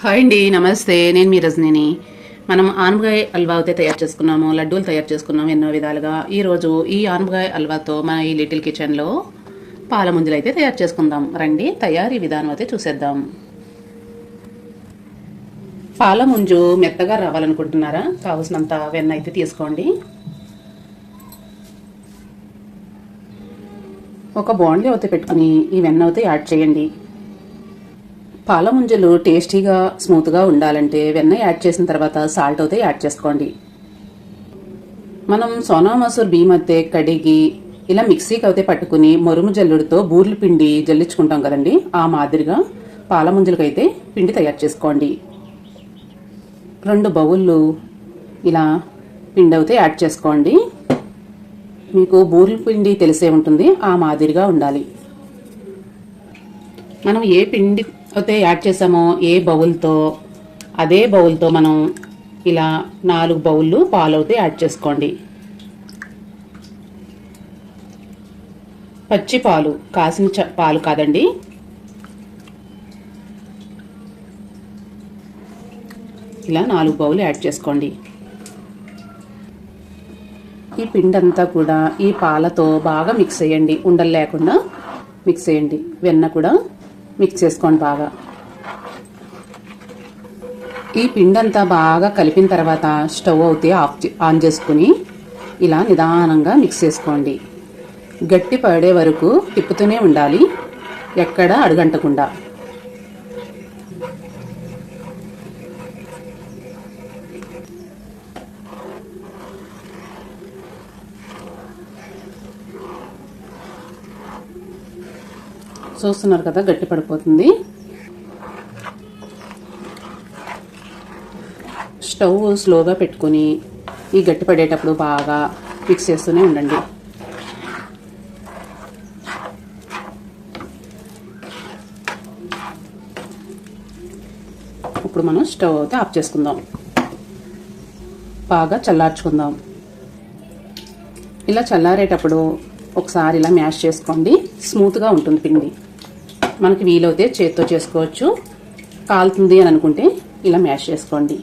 Hi అండి నమస్తే. నేను మీ రజనీని. మనం ఆనపకాయ హల్వా అయితే తయారు చేసుకున్నాము లడ్డూలు తయారు చేసుకున్నాము ఎన్నో విధాలుగా. ఈరోజు ఈ ఆనపకాయ హల్వాతో మన ఈ లిటిల్ కిచెన్లో పాల ముంజలు అయితే తయారు చేసుకుందాం. రండి తయారీ విధానం అయితే చూసేద్దాం. పాల ముంజు మెత్తగా రావాలనుకుంటున్నారా? కావలసినంత వెన్న అయితే తీసుకోండి. ఒక బాండ్లీ అయితే పెట్టుకుని ఈ వెన్న అయితే యాడ్ చేయండి. పాల ముంజలు టేస్టీగా స్మూత్గా ఉండాలంటే వెన్న యాడ్ చేసిన తర్వాత సాల్ట్ అయితే యాడ్ చేసుకోండి. మనం సోనా మసూర్ బియ్యం అయితే కడిగి ఇలా మిక్సీకి అయితే పట్టుకుని మరుము జల్లుడితో బూర్లు పిండి జల్లించుకుంటాం కదండి. ఆ మాదిరిగా పాల ముంజలకైతే పిండి తయారు చేసుకోండి. రెండు బౌళ్ళు ఇలా పిండి అయితే యాడ్ చేసుకోండి. మీకు బూర్లు పిండి తెలిసే ఉంటుంది. ఆ మాదిరిగా ఉండాలి. మనం ఏ పిండి అయితే యాడ్ చేసామో ఏ బౌల్తో అదే బౌల్తో మనం ఇలా నాలుగు బౌళ్ళు పాలు అయితే యాడ్ చేసుకోండి. పచ్చి పాలు కాసిన చ- పాలు కాదండి. ఇలా నాలుగు బౌలు యాడ్ చేసుకోండి. ఈ పిండి అంతా కూడా ఈ పాలతో బాగా మిక్స్ చేయండి. ఉండలు లేకుండా మిక్స్ చేయండి. వెన్న కూడా మిక్స్ చేసుకోండి బాగా. ఈ పిండి అంతా బాగా కలిపిన తర్వాత స్టవ్ అవుతే ఆఫ్ ఆన్ చేసుకుని ఇలా నిదానంగా మిక్స్ చేసుకోండి. గట్టి పడే వరకు తిప్పుతూనే ఉండాలి. ఎక్కడ అడుగంటకుండా. చూస్తున్నారు కదా గట్టి పడిపోతుంది. స్టవ్ స్లోగా పెట్టుకొని ఈ గట్టి పడేటప్పుడు బాగా మిక్స్ చేస్తూనే ఉండండి. ఇప్పుడు మనం స్టవ్ అయితే ఆఫ్ చేసుకుందాం. బాగా చల్లార్చుకుందాం. ఇలా చల్లారేటప్పుడు ఒకసారి ఇలా మ్యాష్ చేసుకోండి. స్మూత్గా ఉంటుంది పిండి. మనకి వీలైతే చేత్తో చేసుకోవచ్చు. కాలుతుంది అని అనుకుంటే ఇలా మ్యాష్ చేసుకోండి.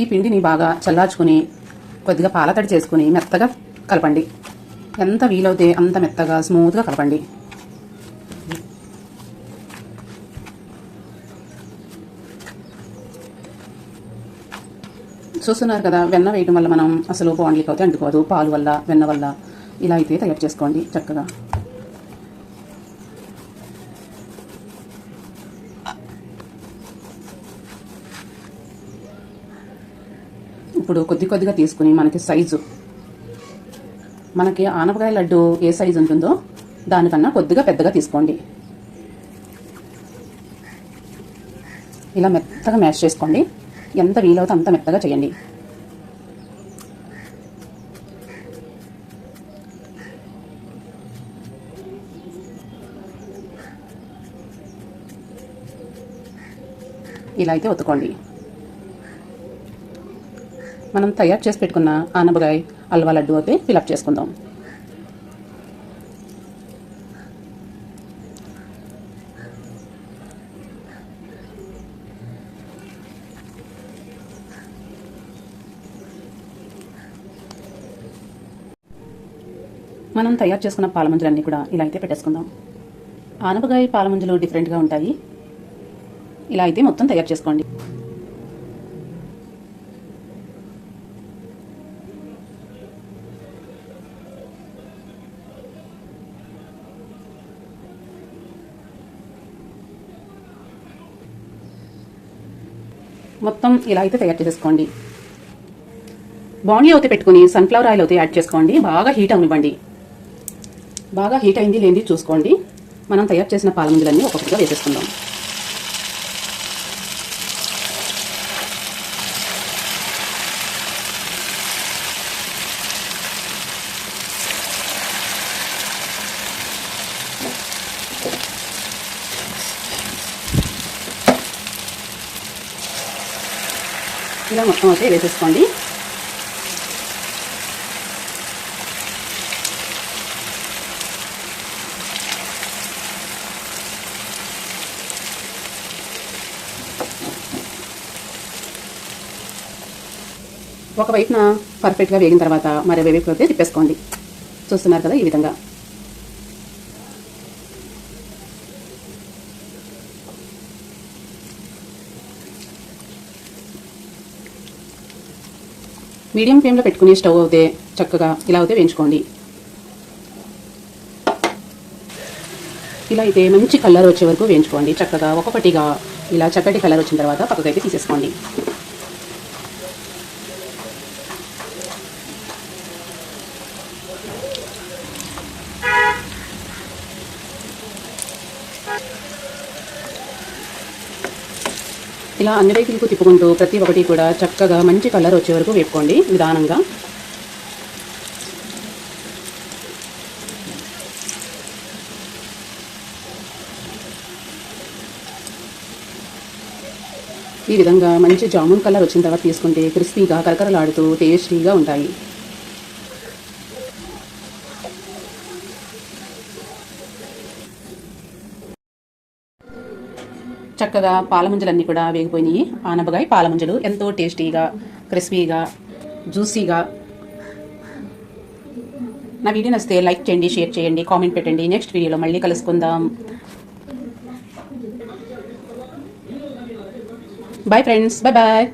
ఈ పిండిని బాగా చల్లార్చుకుని కొద్దిగా పాలతడి చేసుకుని మెత్తగా కలపండి. ఎంత వీలవుతే అంత మెత్తగా స్మూత్గా కలపండి. చూస్తున్నారు కదా వెన్న వేయడం వల్ల మనం అసలు బాండ్లీకి అయితే అంటుకోదు. పాలు వల్ల వెన్న వల్ల ఇలా అయితే తయారు చేసుకోండి చక్కగా. ఇప్పుడు కొద్ది కొద్దిగా తీసుకుని మనకి సైజు. మనకి ఆనపకాయ లడ్డు ఏ సైజు ఉంటుందో దానికన్నా కొద్దిగా పెద్దగా తీసుకోండి. ఇలా మెత్తగా మ్యాష్ చేసుకోండి. ఎంత వీలవుతే అంత మెత్తగా చేయండి. ఇలా అయితే ఒత్తుకోండి. మనం తయారు చేసి పెట్టుకున్న ఆనపకాయ అల్వా లడ్డు అయితే ఫిలప్ చేసుకుందాం. మనం తయారు చేసుకున్న పాలమంజులన్నీ కూడా ఇలా అయితే పెట్టేసుకుందాం. ఆనపకాయ పాలమంజులు డిఫరెంట్గా ఉంటాయి. ఇలా అయితే మొత్తం తయారు చేసుకోండి. మొత్తం ఇలా అయితే తయారు చేసేసుకోండి. బాండీ అయితే పెట్టుకుని సన్ఫ్లవర్ ఆయిల్ అయితే యాడ్ చేసుకోండి. బాగా హీట్ అవనివ్వండి బాగా హీట్ అయింది లేనిది చూసుకోండి. మనం తయారు చేసిన పాలముంజలన్నీ ఒక్కొక్కటిగా వేసేసుకుందాం. ఇలా మొత్తం అయితే వేసేసుకోండి. ఒక వైపున పర్ఫెక్ట్గా వేగిన తర్వాత మరో వైపు అయితే తిప్పేసుకోండి. చూస్తున్నారు కదా ఈ విధంగా. మీడియం ఫ్లేమ్లో పెట్టుకుని స్టవ్ అవుతే చక్కగా ఇలా అయితే వేయించుకోండి. ఇలా అయితే మంచి కలర్ వచ్చే వరకు వేయించుకోండి. చక్కగా ఒక్కొక్కటిగా ఇలా చక్కటి కలర్ వచ్చిన తర్వాత పక్కకైతే తీసేసుకోండి. ఇలా అన్ని వైపులకు తిప్పుకుంటూ ప్రతి ఒక్కటి కూడా చక్కగా మంచి కలర్ వచ్చే వరకు వేపుకోండి నిదానంగా. ఈ విధంగా మంచి జామున్ కలర్ వచ్చిన తర్వాత తీసుకుంటే క్రిస్పీగా కరకరలాడుతూ టేస్టీగా ఉంటాయి. చక్కగా పాలముంజలన్నీ కూడా వేగిపోయినాయి. ఆనపకాయ పాలముంజలు ఎంతో టేస్టీగా క్రిస్పీగా జ్యూసీగా. నా వీడియో నచ్చితే లైక్ చేయండి షేర్ చేయండి కామెంట్ పెట్టండి. నెక్స్ట్ వీడియోలో మళ్ళీ కలుసుకుందాం. Bye friends bye bye